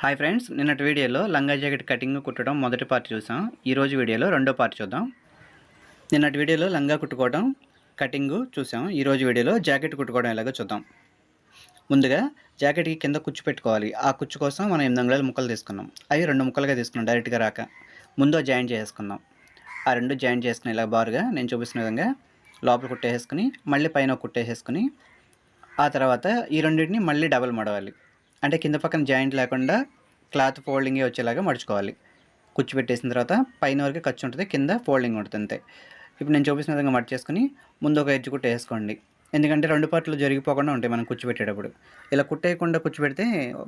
Hi friends నిన్నటి వీడియోలో లంగా జాకెట్ కటింగ్ కుట్టడం మొదటి పార్ట్ చూసాం. ఈరోజు వీడియోలో రెండో పార్ట్ చూద్దాం. నిన్నటి వీడియోలో లంగా కుట్టుకోవడం కటింగ్ చూసాం. ఈరోజు వీడియోలో జాకెట్ కుట్టుకోవడం ఎలాగో చూద్దాం. ముందుగా జాకెట్కి కింద కుచ్చు పెట్టుకోవాలి. ఆ కుచ్చు కోసం మనం ఎనిమిది అంగుళాల ముక్కలు తీసుకున్నాం. అవి రెండు ముక్కలుగా తీసుకున్నాం డైరెక్ట్గా రాక. ముందు జాయింట్ చేసుకుందాం ఆ రెండు జాయింట్ చేసుకుని ఇలా బారుగా నేను చూపిస్తున్న విధంగా లోపల కుట్టేసుకుని మళ్ళీ పైన ఒక కుట్టేసేసుకుని ఆ తర్వాత ఈ రెండింటిని మళ్ళీ డబల్ మడవాలి. అంటే కింద పక్కన జాయింట్ లేకుండా క్లాత్ ఫోల్డింగ్ వచ్చేలాగా మడుచుకోవాలి. కుచ్చు పెట్టేసిన తర్వాత పైన వరకు ఖర్చు ఉంటుంది కింద ఫోల్డింగ్ ఉంటుంది అంతే. ఇప్పుడు నేను చూపిస్తున్న విధంగా మట్ చేసుకుని ముందు ఒక ఎడ్జ్ కుట్టు వేసుకోండి. ఎందుకంటే రెండు పార్ట్లు జరిగిపోకుండా ఉంటాయి మనం కుచ్చు పెట్టేటప్పుడు. ఇలా కుట్టేయకుండా కుచ్చు పెడితే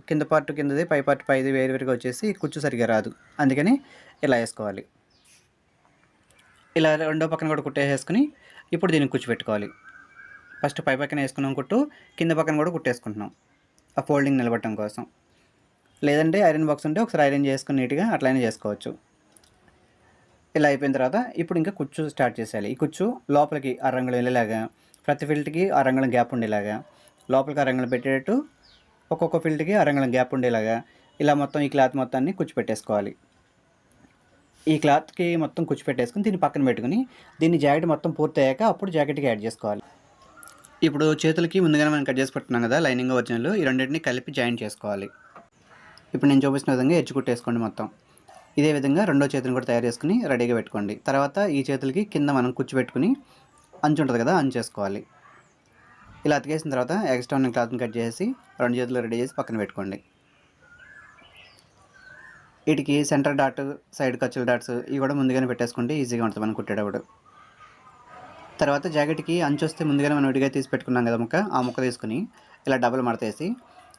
కింద పార్ట్ కిందది పై పార్ట్ పైది వేరు వేరుగా వచ్చేసి కుచ్చు సరిగా రాదు. అందుకని ఇలా వేసుకోవాలి. ఇలా రెండో పక్కన కూడా కుట్టేసేసుకుని ఇప్పుడు దీనికి కుచ్చు పెట్టుకోవాలి. ఫస్ట్ పై పక్కన వేసుకున్నాం కుట్టు కింద పక్కన కూడా కుట్టేసుకుంటున్నాం. ఆ ఫోల్డింగ్ నిలబడటం కోసం. లేదంటే ఐరన్ బాక్స్ ఉంటే ఒకసారి ఐరన్ చేసుకుని నీట్గా అట్లనే చేసుకోవచ్చు. ఇలా అయిపోయిన తర్వాత ఇప్పుడు ఇంకా కుచ్చు స్టార్ట్ చేసేయాలి. ఈ కుచ్చు లోపలికి ఆ రంగులు వెళ్ళేలాగా ప్రతి ఫీల్డ్కి ఆ రంగులం గ్యాప్ ఉండేలాగా లోపలికి ఆ రంగులు పెట్టేటట్టు ఒక్కొక్క ఫీల్డ్కి ఆ రంగులం గ్యాప్ ఉండేలాగా ఇలా మొత్తం ఈ క్లాత్ మొత్తాన్ని కుచ్చు పెట్టేసుకోవాలి. ఈ క్లాత్కి మొత్తం కుచ్చు పెట్టేసుకుని దీన్ని పక్కన పెట్టుకుని దీన్ని జాకెట్ మొత్తం పూర్తయ్యాక అప్పుడు జాకెట్కి యాడ్ చేసుకోవాలి. ఇప్పుడు చేతులకి ముందుగానే మనం కట్ చేసి పెట్టుకున్నాం కదా లైనింగ్ వచ్చినలు ఈ రెండింటిని కలిపి జాయిన్ చేసుకోవాలి. ఇప్పుడు నేను చూపించిన విధంగా ఎడ్జ్ కుట్టేసుకోండి మొత్తం. ఇదే విధంగా రెండో చేతిని కూడా తయారు చేసుకుని రెడీగా పెట్టుకోండి. తర్వాత ఈ చేతులకి కింద మనం కుచ్చు పెట్టుకుని అంచు ఉంటుంది కదా అంచు చేసుకోవాలి. ఇలా అతికేసిన తర్వాత ఎక్స్ట్రా ఉన్న క్లాత్ని కట్ చేసి రెండు చేతులు రెడీ చేసి పక్కన పెట్టుకోండి. వీటికి సెంటర్ డాట్ సైడ్ ఖర్చుల డాట్స్ ఇవి కూడా ముందుగానే పెట్టేసుకుంటే ఈజీగా ఉంటుంది మనం కుట్టేటప్పుడు. తర్వాత జాకెట్కి అంచు వస్తే ముందుగానే మనం విడిగా తీసి పెట్టుకున్నాం కదా ముక్క ఆ ముక్క తీసుకుని ఇలా డబుల్ మడతేసి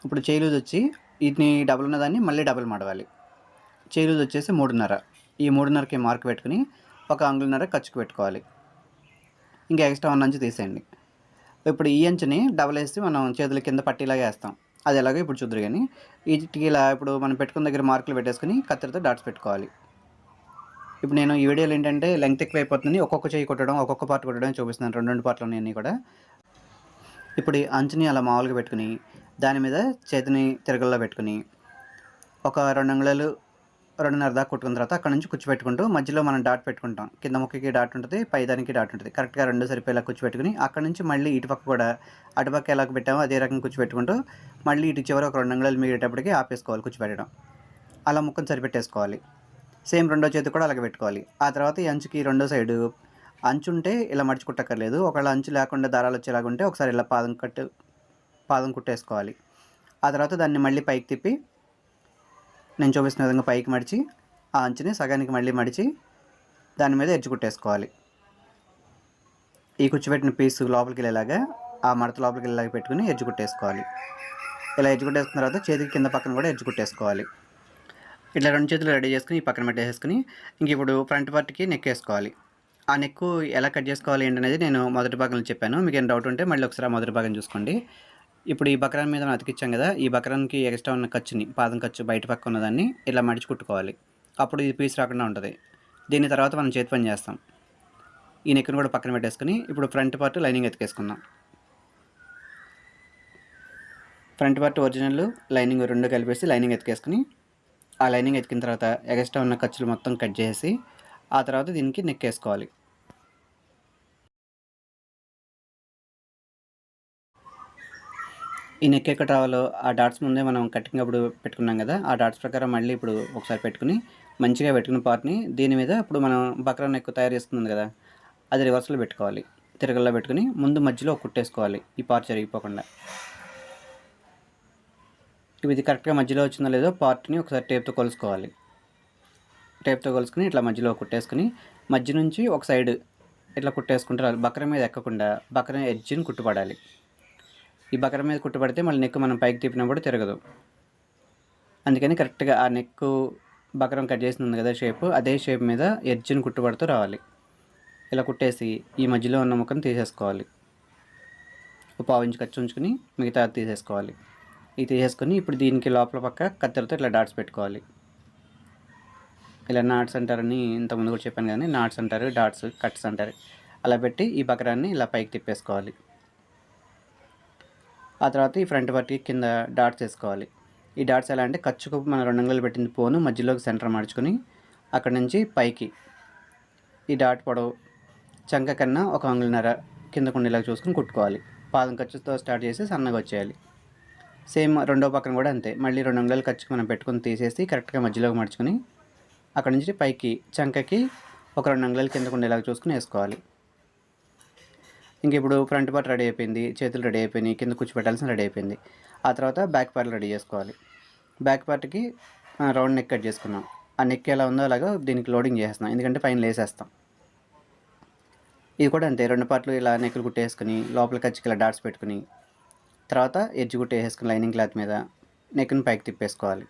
ఇప్పుడు చేయి లూజ్ వచ్చి వీటిని డబుల్ ఉన్నదాన్ని మళ్ళీ డబుల్ మడవాలి. చేయి లూజ్ వచ్చేసి మూడున్నర. ఈ మూడున్నరకి మార్క్ పెట్టుకుని ఒక అంగులున్నర ఖర్చుకు పెట్టుకోవాలి. ఇంకా ఎక్స్ట్రా వన్ అంచు తీసేయండి. ఇప్పుడు ఈ అంచుని డబుల్ వేసి మనం చేతుల కింద పట్టిలాగా వేస్తాం. అది ఎలాగో ఇప్పుడు చూద్దరు కానీ వీటికి ఇలా ఇప్పుడు మనం పెట్టుకున్న దగ్గర మార్కులు పెట్టేసుకుని కత్తెరతో డాట్స్ పెట్టుకోవాలి. ఇప్పుడు నేను ఈ వీడియోలో ఏంటంటే లెంగ్త్ ఎక్కువ అయిపోతుంది ఒక్కొక్క చేయి కొట్టడం ఒక్కొక్క పార్ట్ కొట్టడం చూపిస్తున్నాను. రెండు రెండు పార్ట్లు ఉన్నాయి కూడా. ఇప్పుడు ఈ అంచుని అలా మామూలుగా పెట్టుకుని దాని మీద చేతిని తిరగల్లో పెట్టుకుని ఒక రెండు అంగుళాలు రెండున్నర దాకా కొట్టుకున్న తర్వాత అక్కడ నుంచి కూర్చోపెట్టుకుంటూ మధ్యలో మనం డాట్ పెట్టుకుంటాం. కింద ముక్కకి డాట్ ఉంటుంది పైదానికి డాట్ ఉంటుంది. కరెక్ట్గా రెండు సరిపోయేలా కుచ్చు అక్కడ నుంచి మళ్ళీ ఇటుపక్క కూడా అటుపక్క ఎలా పెట్టామో అదే రకంగా కూర్చోపెట్టుకుంటూ మళ్ళీ ఇటు చివరి ఒక రెండు అంగుళాలు మిగిలేటప్పటికి ఆపేసుకోవాలి కూర్చోపెట్టడం అలా ముక్కను సరిపెట్టేసుకోవాలి. సేమ్ రెండో చేతి కూడా అలాగే పెట్టుకోవాలి. ఆ తర్వాత ఈ అంచుకి రెండో సైడు అంచు ఉంటే ఇలా మడిచి కుట్టక్కర్లేదు ఒకవేళ అంచు లేకుండా దారాలు వచ్చేలాగా ఉంటే ఒకసారి ఇలా పాదం కట్టు పాదం కుట్టేసుకోవాలి. ఆ తర్వాత దాన్ని మళ్ళీ పైకి తిప్పి నేను చూపిస్తున్న విధంగా పైకి మడిచి ఆ అంచుని సగానికి మళ్ళీ మడిచి దాని మీద ఎడ్జ్ కుట్టేసుకోవాలి. ఈ కూర్చోబెట్టిన పీస్ లోపలికి వెళ్ళేలాగా ఆ మడత లోపలికి వెళ్ళేలాగా పెట్టుకుని ఎడ్జ్ కుట్టేసుకోవాలి. ఇలా ఎడ్జ్ కుట్టేసుకున్న తర్వాత చేతికి కింద పక్కన కూడా ఎడ్జ్ కుట్టేసుకోవాలి. ఇట్లా రెండు చేతులు రెడీ చేసుకుని ఈ పక్కన పెట్టేసుకుని ఇంక ఇప్పుడు ఫ్రంట్ పార్ట్కి నెక్ వేసుకోవాలి. ఆ నెక్ ఎలా కట్ చేసుకోవాలి ఏంటనేది నేను మొదటి భాగంలో చెప్పాను. మీకు ఏం డౌట్ ఉంటే మళ్ళీ ఒకసారి మొదటి భాగం చూసుకోండి. ఇప్పుడు ఈ బకరాన్ మీద మనం అతికిచ్చాం కదా ఈ బకరానికి ఎక్స్ట్రా ఉన్న ఖర్చుని పాదం ఖర్చు బయట పక్క ఉన్నదాన్ని ఇలా మడిచి కుట్టుకోవాలి. అప్పుడు ఇది పీస్ రాకుండా ఉంటుంది. దీని తర్వాత మనం చేతి పని చేస్తాం. ఈ నెక్ని కూడా పక్కన పెట్టేసుకుని ఇప్పుడు ఫ్రంట్ పార్ట్ లైనింగ్ ఎతికేసుకుందాం. ఫ్రంట్ పార్ట్ ఒరిజినల్ లైనింగ్ రెండు కలిపేసి లైనింగ్ ఎతికేసుకుని ఆ లైనింగ్ ఎతికిన తర్వాత ఎగస్ట్రా ఉన్న ఖర్చులు మొత్తం కట్ చేసి ఆ తర్వాత దీనికి నెక్ వేసుకోవాలి ఈ నెక్ ఎక్కడ రావాలో ఆ డాట్స్ ముందే మనం కటింగ్ అప్పుడు పెట్టుకున్నాం కదా ఆ డాట్స్ ప్రకారం మళ్ళీ ఇప్పుడు ఒకసారి పెట్టుకుని మంచిగా పెట్టుకున్న పార్ట్ని దీని మీద ఇప్పుడు మనం బక్రా నెక్ తయారు చేసుకుంది కదా అది రివర్స్లో పెట్టుకోవాలి. తిరగల్లో పెట్టుకుని ముందు మధ్యలో ఒక కుట్టేసుకోవాలి ఈ పార్ట్ జరిగిపోకుండా. ఇది కరెక్ట్గా మధ్యలో వచ్చిందో లేదో పార్ట్ని ఒకసారి టేప్తో కొలుసుకోవాలి. టేప్తో కొలుసుకుని ఇట్లా మధ్యలో కుట్టేసుకుని మధ్య నుంచి ఒక సైడ్ ఇట్లా కుట్టేసుకుంటే బక్ర మీద ఎక్కకుండా బకరం ఎడ్జిని కుట్టుపడాలి. ఈ బకర మీద కుట్టుపడితే మళ్ళీ నెక్ మనం పైకి తిప్పినప్పుడు తిరగదు. అందుకని కరెక్ట్గా ఆ నెక్ బకరం కట్ చేసింది కదా షేప్ అదే షేప్ మీద ఎడ్జ్ని కుట్టుపడుతూ రావాలి. ఇలా కుట్టేసి ఈ మధ్యలో ఉన్న ముక్కను తీసేసుకోవాలి. ఒక పావు ఇంచు ఖర్చు ఉంచుకుని మిగతా తీసేసుకోవాలి. ఇది తీసేసుకొని ఇప్పుడు దీనికి లోపల పక్క కత్తెరతో ఇట్లా డాట్స్ పెట్టుకోవాలి. ఇలా నాట్స్ అంటారని ఇంతకుముందు కూడా చెప్పాను కానీ నాట్స్ అంటారు డాట్స్ కట్స్ అంటారు. అలా పెట్టి ఈ బకరాన్ని ఇలా పైకి తిప్పేసుకోవాలి. ఆ తర్వాత ఈ ఫ్రంట్ పార్ట్కి కింద డాట్స్ వేసుకోవాలి. ఈ డాట్స్ ఎలా అంటే ఖర్చుకు మన రెండు అంగులు పెట్టింది పోను మధ్యలోకి సెంటర్ మార్చుకొని అక్కడ నుంచి పైకి ఈ డాట్ పొడవు చంక కన్నా ఒక అంగుళన్నర కిందకు ఉండేలాగా చూసుకొని కుట్టుకోవాలి. పాదం ఖర్చుతో స్టార్ట్ చేసి సన్నగా వచ్చేయాలి. సేమ్ రెండో పక్కన కూడా అంతే. మళ్ళీ రెండు అంగుళాలు ఖర్చుకు మనం పెట్టుకొని తీసేసి కరెక్ట్గా మధ్యలోకి మడుచుకొని అక్కడ నుంచి పైకి చంకకి ఒక రెండు అంగుళాలు కిందకు ఉండేలాగా చూసుకుని వేసుకోవాలి. ఇంక ఇప్పుడు ఫ్రంట్ పార్ట్ రెడీ అయిపోయింది చేతులు రెడీ అయిపోయినాయి కింద కూర్చోబెట్టాల్సిన రెడీ అయిపోయింది. ఆ తర్వాత బ్యాక్ పార్ట్ రెడీ చేసుకోవాలి. బ్యాక్ పార్ట్కి రౌండ్ నెక్ కట్ చేసుకున్నాం ఆ నెక్ ఎలా ఉందో అలాగా దీనికి లోడింగ్ చేస్తున్నాం ఎందుకంటే పైన లేసేస్తాం. ఇది కూడా అంతే. రెండు పార్ట్లు ఇలా నెక్కులు కుట్టేసుకుని లోపల కచ్చికి ఇలా డాట్స్ పెట్టుకుని తర్వాత ఎడ్జ్ కుట్టి లైనింగ్ క్లాత్ మీద నెక్ని పైకి తిప్పేసుకోవాలి.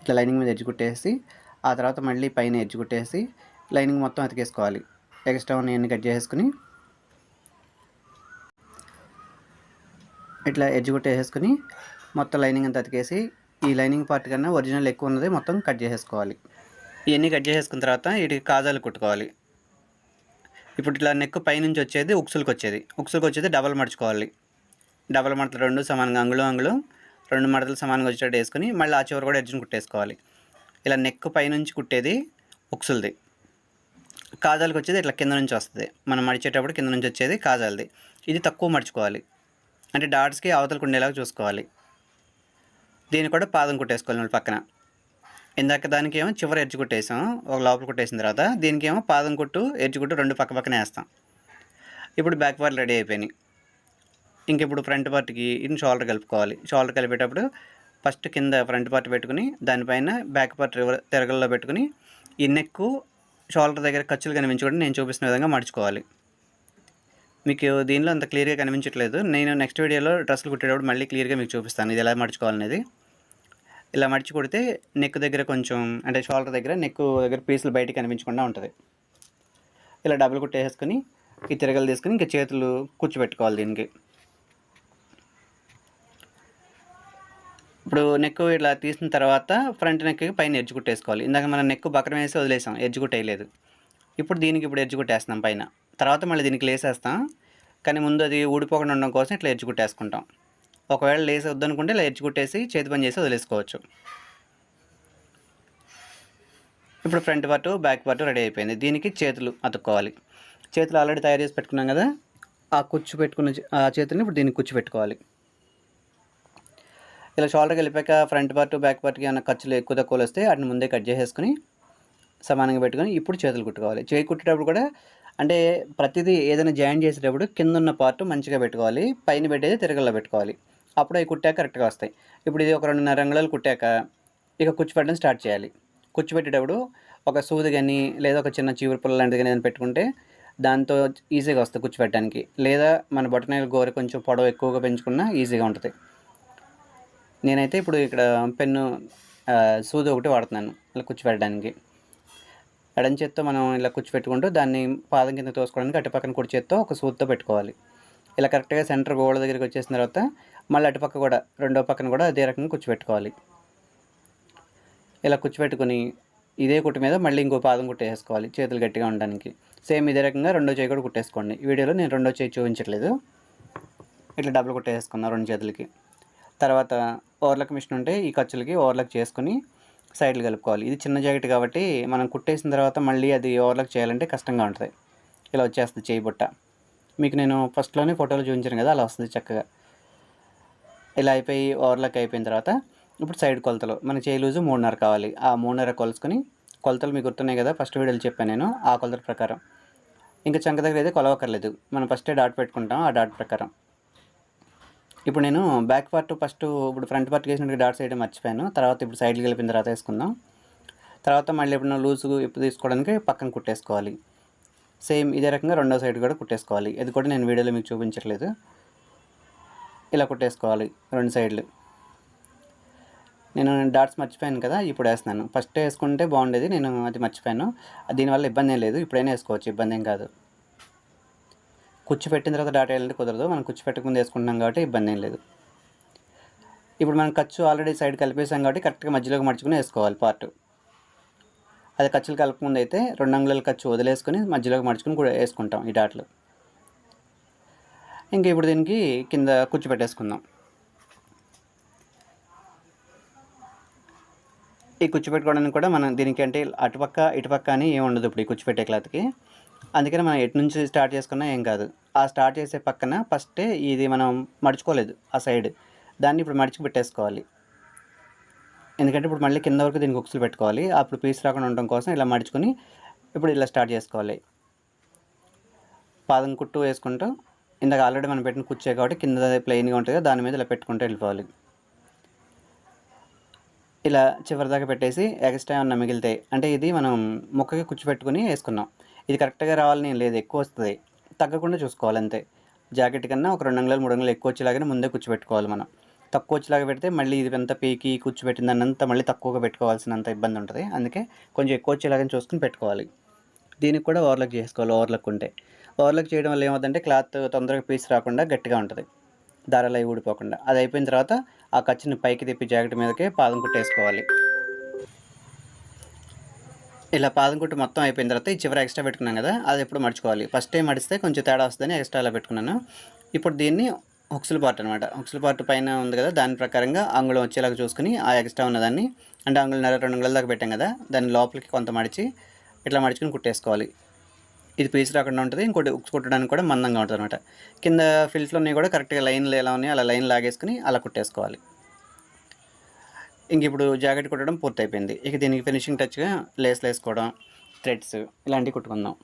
ఇట్లా లైనింగ్ మీద ఎడ్జ్ కుట్టేసి ఆ తర్వాత మళ్ళీ పైన ఎడ్జ్ కుట్టేసి లైనింగ్ మొత్తం అతికేసుకోవాలి. ఎక్స్ట్రా ఉన్న కట్ చేసేసుకుని ఇట్లా ఎడ్జ్ కుట్టేసుకుని మొత్తం లైనింగ్ అంతా అతికేసి ఈ లైనింగ్ పార్ట్ కన్నా ఒరిజినల్ ఎక్కువ ఉన్నది మొత్తం కట్ చేసేసుకోవాలి. ఇవన్నీ కట్ చేసేసుకున్న తర్వాత వీటికి కాజాలు కుట్టుకోవాలి. ఇప్పుడు ఇట్లా నెక్ పైనుంచి వచ్చేది ఉక్సులకు వచ్చేది. ఉక్సులకు వచ్చేది డబల్ మడుచుకోవాలి. డబల్ మడతలు రెండు సమానంగా అంగుళం అంగుళం. రెండు మడతలు సమానంగా వచ్చేటట్టు వేసుకుని మళ్ళీ ఆ చివరి కూడా ఎడ్జ్ని కుట్టేసుకోవాలి. ఇలా నెక్ పైనుంచి కుట్టేది ఉక్సులది. కాజాలకు వచ్చేది ఇట్లా కింద నుంచి వస్తుంది. మనం మడిచేటప్పుడు కింద నుంచి వచ్చేది కాజాలది. ఇది తక్కువ మడుచుకోవాలి. అంటే డాట్స్కి అవతలకు ఉండేలాగా చూసుకోవాలి. దీన్ని కూడా పాదం కుట్టేసుకోవాలి మళ్ళీ పక్కన. ఇందాక దానికి ఏమో చివరి ఎడ్జ్ కొట్టేసాం ఒక లోపల కొట్టేసిన తర్వాత దీనికి ఏమో పాదం కొట్టు ఎడ్జ్ కొట్టు రెండు పక్క పక్కనే వేస్తాం. ఇప్పుడు బ్యాక్ పార్ట్ రెడీ అయిపోయినాయి. ఇంక ఇప్పుడు ఫ్రంట్ పార్ట్కి ఇన్ని షోల్డర్ కలుపుకోవాలి. షోల్డర్ కలిపేటప్పుడు ఫస్ట్ కింద ఫ్రంట్ పార్ట్ పెట్టుకుని దానిపైన బ్యాక్ పార్ట్ తిరగల్లో పెట్టుకుని ఈ నెక్ షోల్డర్ దగ్గర ఖర్చులు కనిపించుకోవడం నేను చూపిస్తున్న విధంగా మడుచుకోవాలి. మీకు దీనిలో అంత క్లియర్గా కనిపించట్లేదు. నేను నెక్స్ట్ వీడియోలో డ్రెస్సులు కుట్టేటప్పుడు మళ్ళీ క్లియర్గా మీకు చూపిస్తాను. ఇది ఎలా మడుచుకోవాలనేది. ఇలా మడిచి కొడితే నెక్ దగ్గర కొంచెం అంటే షోల్డర్ దగ్గర నెక్ దగ్గర పీసులు బయటికి కనిపించకుండా ఉంటుంది. ఇలా డబుల్ కుట్టేసుకొని ఈ తిరగలు తీసుకుని ఇంకా చేతులు కూర్చోబెట్టుకోవాలి దీనికి. ఇప్పుడు నెక్ ఇట్లా తీసిన తర్వాత ఫ్రంట్ నెక్ పైన ఎడ్జ్ కుట్టేసుకోవాలి. ఇందాక మనం నెక్ బక్రం వేసి వదిలేసాం ఎడ్జ్ కుట్టేయలేదు. ఇప్పుడు దీనికి ఇప్పుడు ఎడ్జ్ కుట్టేస్తున్నాం పైన. తర్వాత మళ్ళీ దీనికి లేసేస్తాం కానీ ముందు అది ఊడిపోకుండా ఉండడం కోసం ఇట్లా ఎడ్జ్ కుట్టేసుకుంటాం. ఒకవేళ లేసి వద్దనుకుంటే ఇలా కుట్టేసి చేతి పని చేసి వదిలేసుకోవచ్చు. ఇప్పుడు front part back part ready అయిపోయింది. దీనికి చేతులు అతుక్కోవాలి. చేతులు ఆల్రెడీ తయారు చేసి పెట్టుకున్నాం కదా ఆ కుచ్చు పెట్టుకున్న ఆ చేతుల్ని ఇప్పుడు దీనికి కుచ్చు పెట్టుకోవాలి. ఇలా షోల్డర్కి వెళ్ళిపోయాక ఫ్రంట్ పార్ట్ బ్యాక్ పార్ట్కి ఏమైనా ఖర్చులు ఎక్కువ తక్కువలు వస్తే వాటిని ముందే కట్ చేసేసుకుని సమానంగా పెట్టుకొని ఇప్పుడు చేతులు కుట్టుకోవాలి. చేయి కుట్టేటప్పుడు కూడా అంటే ప్రతిదీ ఏదైనా జాయిన్ చేసేటప్పుడు కింద ఉన్న పార్ట్ మంచిగా పెట్టుకోవాలి. పైన పెట్టేది తిరగల్లో పెట్టుకోవాలి. అప్పుడు అవి కుట్టాక కరెక్ట్గా వస్తాయి. ఇప్పుడు ఇది ఒక రెండున్నర రంగులలో కుట్టాక ఇక కుచ్చిపెట్టడం స్టార్ట్ చేయాలి. కుచ్చిపెట్టేటప్పుడు ఒక సూది కానీ లేదా ఒక చిన్న చీపురు పుల్ల లాంటిది కానీ ఏదైనా పెట్టుకుంటే దాంతో ఈజీగా వస్తుంది కుచ్చిపెట్టడానికి. లేదా మన బొటనవేలు గోర కొంచెం పొడవు ఎక్కువగా పెంచుకున్నా ఈజీగా ఉంటుంది. నేనైతే ఇప్పుడు ఇక్కడ పెన్ను సూది ఒకటి వాడుతున్నాను ఇలా కుచ్చిపెట్టడానికి. ఎడం చేత్తో మనం ఇలా కూర్చోపెట్టుకుంటూ దాన్ని పాదం కింద తోసుకోవడానికి అటు పక్కన కుడి చేత్తో ఒక సూత్తో పెట్టుకోవాలి. ఇలా కరెక్ట్గా సెంటర్ గోడ దగ్గరికి వచ్చేసిన తర్వాత మళ్ళీ అటుపక్క కూడా రెండో పక్కన కూడా అదే రకంగా కూర్చోపెట్టుకోవాలి ఇలా కూర్చోపెట్టుకుని ఇదే కుట్టు మీద మళ్ళీ ఇంకో పాదం కుట్టేసుకోవాలి చేతులు గట్టిగా ఉండడానికి. సేమ్ ఇదే రకంగా రెండో చేయి కూడా కుట్టేసుకోండి. ఈ వీడియోలో నేను రెండో చేయి చూపించట్లేదు. ఇట్లా డబ్బులు కుట్టేసుకున్నా రెండు చేతులకి. తర్వాత ఓవర్లక్ మిషన్ ఉంటే ఈ ఖర్చులకి ఓవర్లక్ చేసుకుని సైడ్లు కలుపుకోవాలి. ఇది చిన్న జాకెట్ కాబట్టి మనం కుట్టేసిన తర్వాత మళ్ళీ అది ఓవర్లక్ చేయాలంటే కష్టంగా ఉంటుంది. ఇలా వచ్చేస్తుంది చేయి బుట్ట. మీకు నేను ఫస్ట్లోనే ఫోటోలు చూపించాను కదా అలా వస్తుంది చక్కగా. ఇలా అయిపోయి ఓవర్లాక్ అయిపోయిన తర్వాత ఇప్పుడు సైడ్ కొలతలు. మన చేయి లూజు మూడున్నర కావాలి. ఆ మూడున్నర కొలుసుకొని కొలతలు మీకు గుర్తున్నాయి కదా ఫస్ట్ వీడియోలు చెప్పాను నేను ఆ కొలతల ప్రకారం. ఇంకా చంక దగ్గర అయితే కొలవక్కర్లేదు. మనం ఫస్టే డాట్ పెట్టుకుంటాం ఆ డాట్ ప్రకారం. ఇప్పుడు నేను బ్యాక్ పార్ట్ ఫస్ట్ ఇప్పుడు ఫ్రంట్ పార్ట్ వేసినట్టు డాట్స్ వేయడం మర్చిపోయాను. తర్వాత ఇప్పుడు సైడ్కి వెళ్ళిన తర్వాత వేసుకుందాం. తర్వాత మళ్ళీ ఎప్పుడైనా లూజు ఇప్పుడు తీసుకోవడానికి పక్కన కుట్టేసుకోవాలి. సేమ్ ఇదే రకంగా రెండో సైడ్ కూడా కుట్టేసుకోవాలి. ఇది కూడా నేను వీడియోలో మీకు చూపించట్లేదు. ఇలా కుట్టేసుకోవాలి రెండు సైడ్లు. నేను డాట్స్ మర్చిపోయాను కదా ఇప్పుడు వేస్తున్నాను. ఫస్ట్ వేసుకుంటే బాగుండేది నేను అది మర్చిపోయాను. దీనివల్ల ఇబ్బంది ఏం లేదు ఇప్పుడైనా వేసుకోవచ్చు ఇబ్బంది ఏం కాదు. కుర్చీ పెట్టిన తర్వాత డాట్ వేయాలంటే కుదరదు మనం కుర్చీ పెట్టకముందు వేసుకుంటున్నాం కాబట్టి ఇబ్బంది ఏం లేదు. ఇప్పుడు మనం ఖర్చు ఆల్రెడీ సైడ్ కలిపేసాం కాబట్టి కరెక్ట్గా మధ్యలోకి మడుచుకుని వేసుకోవాలి పార్ట్ అది ఖర్చులు కలపకుండా అయితే రెండు అంగుళాల ఖర్చు వదిలేసుకొని మధ్యలోకి మడుచుకుని కూడా వేసుకుంటాం ఈ డాట్లు. ఇంకా ఇప్పుడు దీనికి కింద కుచ్చి పెట్టేసుకుందాం ఈ కుచ్చి పెట్టుకోవడానికి కూడా మనం దీనికి అంటే అటుపక్క ఇటుపక్క అని ఏమి ఉండదు ఇప్పుడు ఈ కుచ్చి పెట్టే క్లాత్కి. అందుకని మనం ఎటు నుంచి స్టార్ట్ చేసుకున్నా ఏం కాదు. ఆ స్టార్ట్ చేసే పక్కన ఫస్టే ఇది మనం మడుచుకోలేదు ఆ సైడ్. దాన్ని ఇప్పుడు మడిచి పెట్టేసుకోవాలి. ఎందుకంటే ఇప్పుడు మళ్ళీ కింద వరకు దీనికి ఉక్సులు పెట్టుకోవాలి. అప్పుడు పీస్ రాకుండా ఉండడం కోసం ఇలా మడుచుకొని ఇప్పుడు ఇలా స్టార్ట్ చేసుకోవాలి. పాదం కుట్టు వేసుకుంటూ ఇందాక ఆల్రెడీ మనం పెట్టిన కుర్చే కాబట్టి కింద ప్లెయిన్గా ఉంటుంది దాని మీద ఇలా పెట్టుకుంటూ వెళ్ళిపోవాలి. ఇలా చివరి దాకా పెట్టేసి ఎక్స్ట్రా ఏమన్నా మిగిలితే అంటే ఇది మనం ముక్కకి కుచ్చు పెట్టుకుని వేసుకున్నాం. ఇది కరెక్ట్గా రావాలని లేదు ఎక్కువ వస్తుంది. తగ్గకుండా చూసుకోవాలి అంతే. జాకెట్ కన్నా ఒక రెండు అంగుళాలు మూడు అంగుళాలు ఎక్కువ వచ్చేలాగానే ముందే కుచ్చు పెట్టుకోవాలి మనం. తక్కువ వచ్చేలాగా పెడితే మళ్ళీ ఇది ఎంత పీకి కూర్చోబెట్టిందన్నంత మళ్ళీ తక్కువగా పెట్టుకోవాల్సినంత ఇబ్బంది ఉంటుంది. అందుకే కొంచెం ఎక్కువ వచ్చేలాగా చూసుకుని పెట్టుకోవాలి. దీనికి కూడా ఓవర్లక్ చేసుకోవాలి ఓవర్లక్ ఉంటే. ఓవర్లక్ చేయడం వల్ల ఏమవుతుందంటే క్లాత్ తొందరగా పీస్ రాకుండా గట్టిగా ఉంటుంది. దారాలు అవి ఊడిపోకుండా. అది అయిపోయిన తర్వాత ఆ ఖర్చుని పైకి తిప్పి జాకెట్ మీదకే పాదం కుట్టేసుకోవాలి ఇలా పాదం కుట్టు మొత్తం అయిపోయిన తర్వాత ఈ చివర ఎక్స్ట్రా పెట్టుకున్నాం కదా అది ఎప్పుడు మడుచుకోవాలి. ఫస్ట్ టైం మడిస్తే కొంచెం తేడా వస్తుందని ఎక్స్ట్రా అలా పెట్టుకున్నాను. ఇప్పుడు దీన్ని హుక్సుల పార్ట్ అనమాట హుక్సుల పార్ట్ పైన ఉంది కదా దాని ప్రకారంగా అంగుళం వచ్చేలాగా చూసుకుని ఆ ఎక్స్ట్రా ఉన్నదాన్ని అంటే అంగుళం నెల రెండు అంగుళాల దాకా పెట్టాం కదా దాన్ని లోపలికి కొంత మడిచి ఇట్లా మడుచుకుని కుట్టేసుకోవాలి. ఇది పీస్ రాకుండా ఉంటుంది ఇంకోటి ఉక్స్ కుట్టడానికి కూడా మందంగా ఉంటుంది అనమాట కింద ఫిల్స్లో ఉన్నాయి కూడా కరెక్ట్గా లైన్లు ఎలా ఉన్నాయి అలా లైన్ లాగేసుకుని అలా కుట్టేసుకోవాలి. ఇంక ఇప్పుడు జాకెట్ కుట్టడం పూర్తయిపోయింది. ఇక దీనికి ఫినిషింగ్ టచ్గా లేస్లు వేసుకోవడం థ్రెడ్స్ ఇలాంటివి కుట్టుకుందాం.